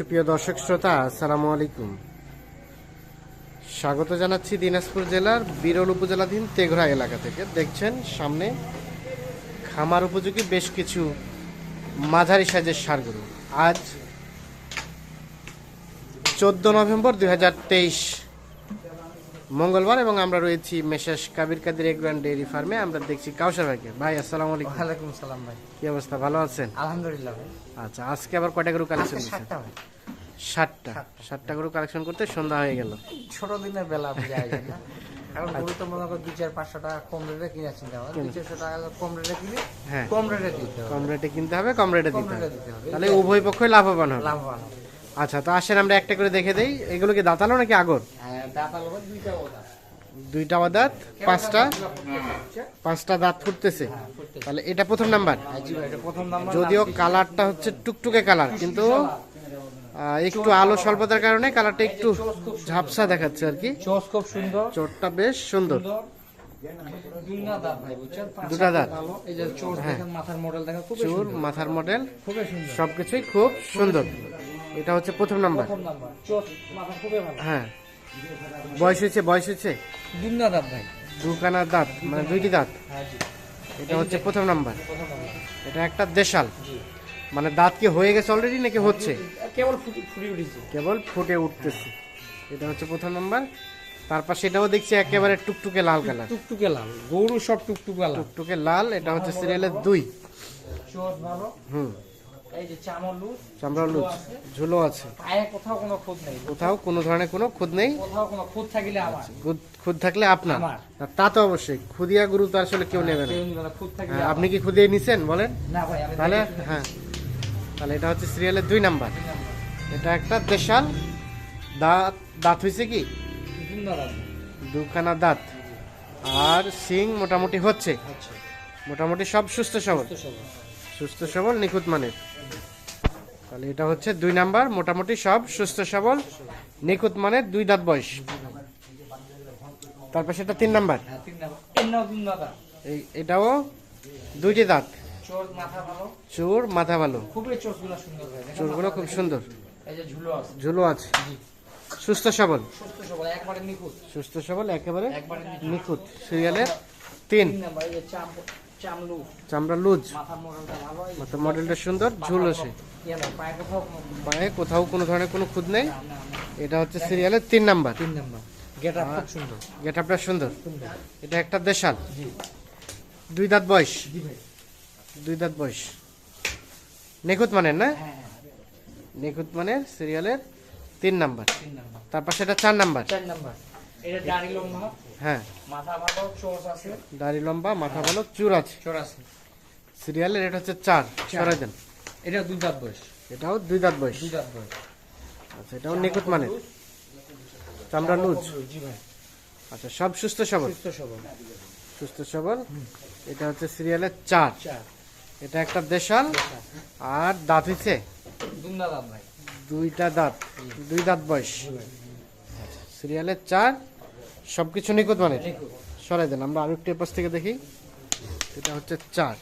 সুপ্রিয় দর্শক শ্রোতা, আসসালামু আলাইকুম। স্বাগত জানাচ্ছি দিনাজপুর জেলার বিরল উপজেলাধীন তেঘরা এলাকা থেকে। দেখছেন, সামনে খামার উপযোগী বেশ কিছু মাঝারি সাইজের সারগুলো। আজ চোদ্দ নভেম্বর দুই হাজার তেইশ মঙ্গলবার এবং আমরা রয়েছি মেশাস কাবির কাদের এগ্রান্ড ডেয়ারি ফার্মে। আমরা দেখছি কাউসার ভাইকে। ভাই আসসালামু আলাইকুম। ওয়ালাইকুম সালাম ভাই। কি অবস্থা? ভালো আছেন? আলহামদুলিল্লাহ ভাই। আচ্ছা আজকে আবার কয়টা গরু কালেকশন সাতটা ষাটটা ষাটটা গরু কালেকশন করতে সন্ধ্যা হয়ে গেল। ছোট দিনের বেলা যায় না। এখন গরু তো মনে করো দুই চার পাঁচশো টাকা কম রেটে কিনে চিন্তা আমার দুই চারশো টাকা কম রেটে কিনে হ্যাঁ। কম রেটে দিতে হবে। কম রেটে কিনতে হবে কম রেটে দিতে হবে। তাহলে উভয় পক্ষই লাভবান হবে। লাভবান হবে। আচ্ছা তো আসেন আমরা একটা করে দেখে দেই। এগুলো কি দাঁতালো নাকি আগর? হ্যাঁ দুইটা দাঁত। পাঁচটা? পাঁচটা দাঁত ফুটতেছে। হ্যাঁ, তাহলে এটা প্রথম নাম্বার। হ্যাঁ, যদিও কালারটা হচ্ছে টুকটুকে কালার কিন্তু একটু আলো স্বল্পতার কারণে কালারটা একটু ঝাপসা দেখাচ্ছে আর কি। খুব সুন্দর। চোরটা বেশ সুন্দর। দুটা দাঁত। মাথার মডেল সবকিছুই খুব সুন্দর। এটা হচ্ছে প্রথম নাম্বার। প্রথম নাম্বার। চোস মাথা খুবই ভালো। হ্যাঁ। বয়স হয়েছে বয়স হয়েছে? দুইটা দাঁত ভাই। দুখানা দাঁত মানে দুইটি দাঁত? হ্যাঁ জি। এটা হচ্ছে প্রথম নাম্বার। এটা একটা দেশাল। মানে দাঁত কি হয়ে গেছে অলরেডি নাকি হচ্ছে? কেবল ফুটি ফুটি উঠেছে। কেবল ফুটে উঠতেছে। এটা হচ্ছে প্রথম নাম্বার। তারপর সেটাও দেখছি একেবারে টুকটুকে লাল কালার। টুকটুকে লাল। গরু সব টুকটুকে লাল। টুকটুকে লাল এটা হচ্ছে সিরিয়ালের দুই। হুম। এই যে চামড়া লুজ ঝুলো আছে। পায়ে কোথাও কোনো খুদ নেই। কোথাও কোনো ধরনের কোনো খুদ নেই। কোথাও কোনো খুদ থাকিলে আমার। খুদ- খুদ থাকলে আপনার। তা তো অবশ্যই। খুদিয়া গরু তো আসলে কেউ নেবে না। থাকিলে হ্যাঁ, আপনি কি খুদিয়ে নিছেন? বলেন। তাহলে হ্যাঁ। তাহলে এটা হচ্ছে সিরিয়ালের দুই নাম্বার। এটা একটা দেশাল। দাঁত দাঁত হয়েছে কি? দুখানা দাঁত। আর সিং মোটামুটি হচ্ছে। মোটামুটি সব সুস্থ সবল। সুস্থ সবল নিখুঁত মানের। তাহলে এটা হচ্ছে দুই নাম্বার মোটামুটি সব সুস্থ সবল নিখুঁত মানের দুই দাঁত বয়স। তারপর সেটা তিন নাম্বার। এটাও দুইটি দাঁত। চোর মাথা ভালো। চোরগুলো খুব সুন্দর। ঝুলো আছে। সুস্থ সবল। সুস্থ সবল একবারে নিখুঁত। সিরিয়ালের তিন। চামলু চামড়া লুজ মাথার মডেলটা সুন্দর ঝুল আছে। ইয়ে পায়ে কোথাও কোনো ধরনের কোনো খুদ নেই। এটা হচ্ছে সিরিয়ালের তিন নাম্বার। তিন নাম্বার। গেট আপ সুন্দর। গেট আপটা সুন্দর। এটা একটা দেশাল। দুই দাঁত বয়স। দুই দাঁত বয়স। নিখুঁত মানের না? হ্যাঁ হ্যাঁ নিখুঁত মানের সিরিয়ালের তিন নাম্বার। তিন নাম্বার। তারপর সেটা চার নাম্বার। চার নাম্বার। এটা দাড়ি লম্বা। হ্যাঁ। মাথা ভালো চোষ আছে। দাড়ি লম্বা মাথা ভালো চুর আছে। চোর আছে। সিরিয়ালের এটা হচ্ছে চার। সরাই দেন। এটা দুই দাঁত বয়স। এটাও দুই দাঁত বয়স। দুই দাঁত বয়স। আচ্ছা এটাও নিখুঁত মানের। চামড়া লুজ জি ভাই। আচ্ছা সব সুস্থ সবল? সুস্থ সবল। সুস্থ সবল? এটা হচ্ছে সিরিয়ালের চার। এটা একটা দেশাল। আর দাঁত হইছে? দুইটা দাঁত। দুই দাঁত বয়স। সিরিয়ালের চার। সবকিছু নিখুঁত মানের নিখুঁত সরাই দেন আমরা আরও একটু পাশ থেকে দেখি। এটা হচ্ছে চার।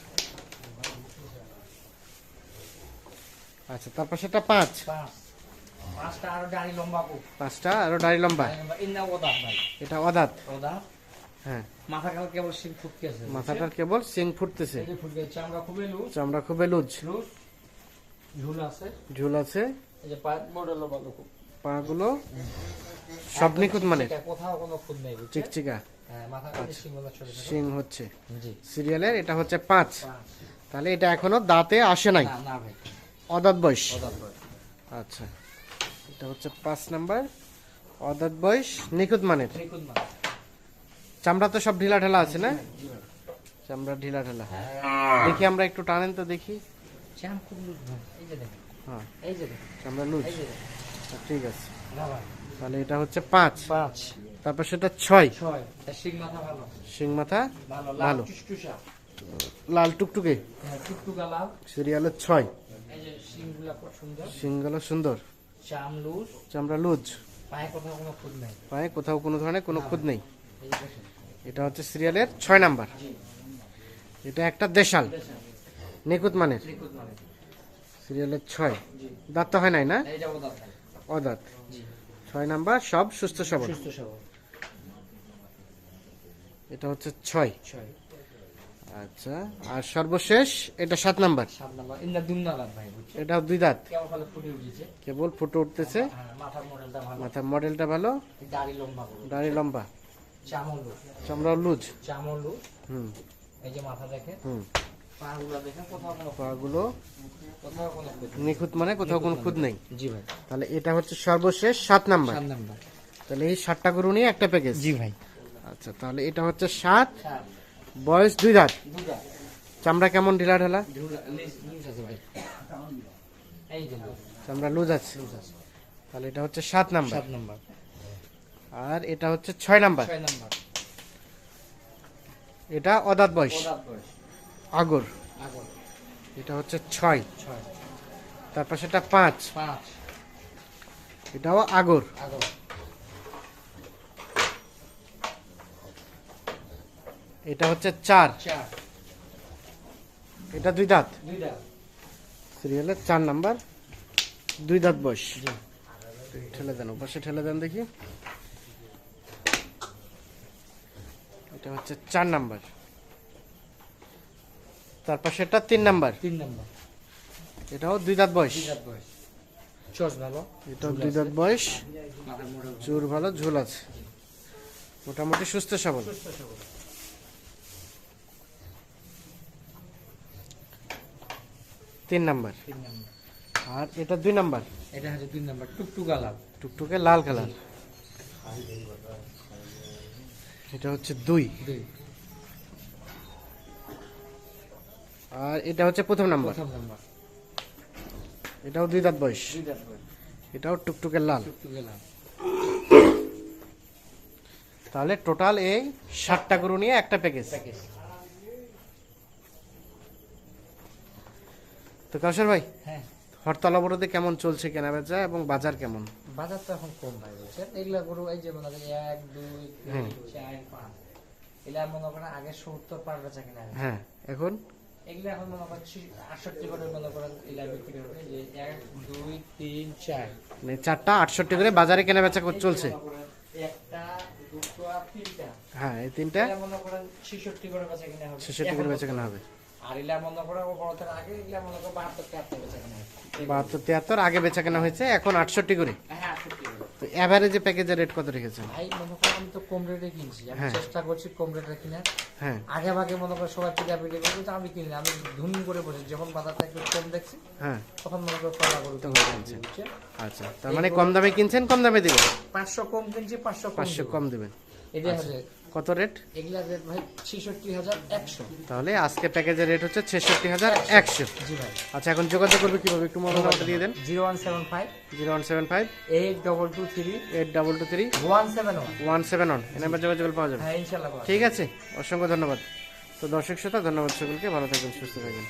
আচ্ছা তারপর সেটা পাঁচ। পাঁচ। পাঁচটা আরও লম্বা এটা অদাঁত হ্যাঁ। মাথাটার কেবল সিং ফুটতেছে। চামড়া খুবই লুজ। ঝুল আছে। ঝুল আছে। এই যে পায়ের মডেলও ভালো খুব। পাগুলো সব নিখুঁত মানে কোথাও কোনো নেই চিকচিকা। হ্যাঁ ছোট সিং হচ্ছে। সিরিয়ালের এটা হচ্ছে পাঁচ। তাহলে এটা এখনও দাঁতে আসে নাই। না বয়স। আচ্ছা এটা হচ্ছে পাঁচ নাম্বার। অদাঁত বয়স নিখুঁত মানের। চামড়া তো সব ঢিলা ঢালা আছে না? চামড়া ঢিলা ঢালা দেখি আমরা একটু টানেন তো দেখি। হ্যাঁ। চামড়া লুজ। আচ্ছা, ঠিক আছে। তাহলে এটা হচ্ছে পাঁচ। পাঁচ। তারপর সেটা ছয়। ছয়। শিং মাথা ভালো? শিং মাথা ভালো ভালো। লাল টুকটুকে? হ্যাঁ সিরিয়ালের ছয়। শিংগুলা সুন্দর? চামড়া লুজ। পায়ে কোথাও কোনো পায়ে কোথাও কোনো ধরনের কোনো খুদ নেই। এটা হচ্ছে সিরিয়ালের ছয় নাম্বার। এটা একটা দেশাল। নিখুঁত মানের। মানে সিরিয়ালের ছয়। দাঁত তো হয় নাই না? অদাঁত। ছয় নাম্বার সব সুস্থ সবল। সুস্থ সবল। এটা হচ্ছে ছয়। ছয়। আচ্ছা আর সর্বশেষ এটা সাত নাম্বার। এটা দুই দাঁত। কেবল ফুটে উঠতেছে। হ্যাঁ মাথার মডেলটা ভালো। মাথার মডেলটা ভালো। দাড়ি লম্বা চামড়া লুজ। হুম। এই যে মাথা দেখে হুম। পাগুলো। নিখুঁত মানে কোথাও কোনো খুঁত নেই। জি ভাই। তাহলে এটা হচ্ছে সর্বশেষ সাত নাম্বার। তাহলে এই সাতটা গরু নিয়ে একটা প্যাকেজ জি ভাই। আচ্ছা তাহলে এটা হচ্ছে সাত। বয়স দুই দাঁত। চামড়া কেমন ঢিলা ঢালা? চামড়া লুজ আছে। তাহলে এটা হচ্ছে সাত নাম্বার। সাত নাম্বার। আর এটা হচ্ছে ছয় নাম্বার। এটা অদাত বয়স। আগর। আগর। এটা হচ্ছে ছয়। ছয়। তারপর সেটা পাঁচ। পাঁচ। এটাও আগর। আগর। এটা হচ্ছে চার। চার। এটা দুই দাঁত। সিরিয়ালের চার নাম্বার। দুই দাঁত বয়স। ঠেলে দেন ওপাশে ঠেলে দেন দেখি। এটা হচ্ছে চার নাম্বার। তারপর সেটা তিন নাম্বার। তিন নাম্বার। এটাও দুই দাঁত বয়স। দুইটার বয়স। চস ভালো? এটাও দুই দাঁত বয়স। চুর ভালো ঝুল আছে। মোটামুটি সুস্থ সবল। তিন নাম্বার। আর এটা দুই নাম্বার? এটা হচ্ছে নাম্বার। টুকটুক লাল কালার। এটা হচ্ছে দুই। দুই। আর এটা হচ্ছে প্রথম নাম্বার। প্রথম নাম্বার। এটাও দুই দাঁত বয়স। দুইটার বয়স। এটাও টুকটুকে লাল। টুকটুক আলাপ তাহলে টোটাল এই ষাটটা গরু নিয়ে একটা প্যাকেজ প্যাকেজ তো কাউসার ভাই হ্যাঁ। হরতাল অবরোধে কেমন চলছে কেনা বেচা এবং বাজার কেমন? বাজার তো এখন কম ভাই বলছেন এগুলা গরু এই যে মনে করেন এক দুই তিন চার পাঁচ। এগুলা মনে করেন আগে সত্তর পার বেচা কিনা হ্যাঁ এখন এগুলা এখন মনে করছি আটষট্টি করে মনে করেন যে এক দুই তিন চার মানে চারটা আটষট্টি করে বাজারে কেনা বেচা চলছে একটা দুটো তিনটা হ্যাঁ এই তিনটা মনে করেন ছেষট্টি করে বেচা কেনা হবে ছেষট্টি করে বেচা কেনা হবে আর এগুলা মনে করেন ও বড়দের আগে এগুলা মনে করেন বাহাত্তর তেহাত্তর বেচা কিনা বাহাত্তর তিয়াত্তর আগে বেচা কেনা হয়েছে এখন আটষট্টি করে। হ্যাঁ করে। তো অ্যাভারেজে প্যাকেজের রেট কত রেখেছেন? ভাই মনে করেন আমি তো কম রেটে কিনছি। আমি হ্যাঁ। চেষ্টা করছি কম রেটে কিনার। হ্যাঁ। আগে ভাগে মনে করে সবাই পিঠা পিঠে করে কিন্তু আমি কিনি আমি ধুম করে বসে যখন বাজারটা একটু কম দেখছি হ্যাঁ। তখন মনে করে কলা গরু তখন কিনছি। আচ্ছা তার মানে কম দামে কিনছেন কম দামে দিবেন? পাঁচশো কম কিনছি পাঁচশো পাঁচশো কম কম দিবেন। এটা হচ্ছে কত রেট এগুলা রেট ভাই ছেষট্টি হাজার একশো। তাহলে আজকে প্যাকেজের রেট হচ্ছে ছেষট্টি হাজার একশো। জি ভাই। আচ্ছা এখন যোগাযোগ করবে কীভাবে? একটু মোবাইল নাম্বারটা দিয়ে দেন। Zero one seven five. Zero one seven five. Eight double two three. Eight double two three. One seven one. One seven one. এই নাম্বার যোগাযোগ পাওয়া যাবে। হ্যাঁ ঠিক আছে। অসংখ্য ধন্যবাদ। তো দর্শক শ্রোতা ধন্যবাদ সকলকে। ভালো থাকবেন সুস্থ থাকবেন।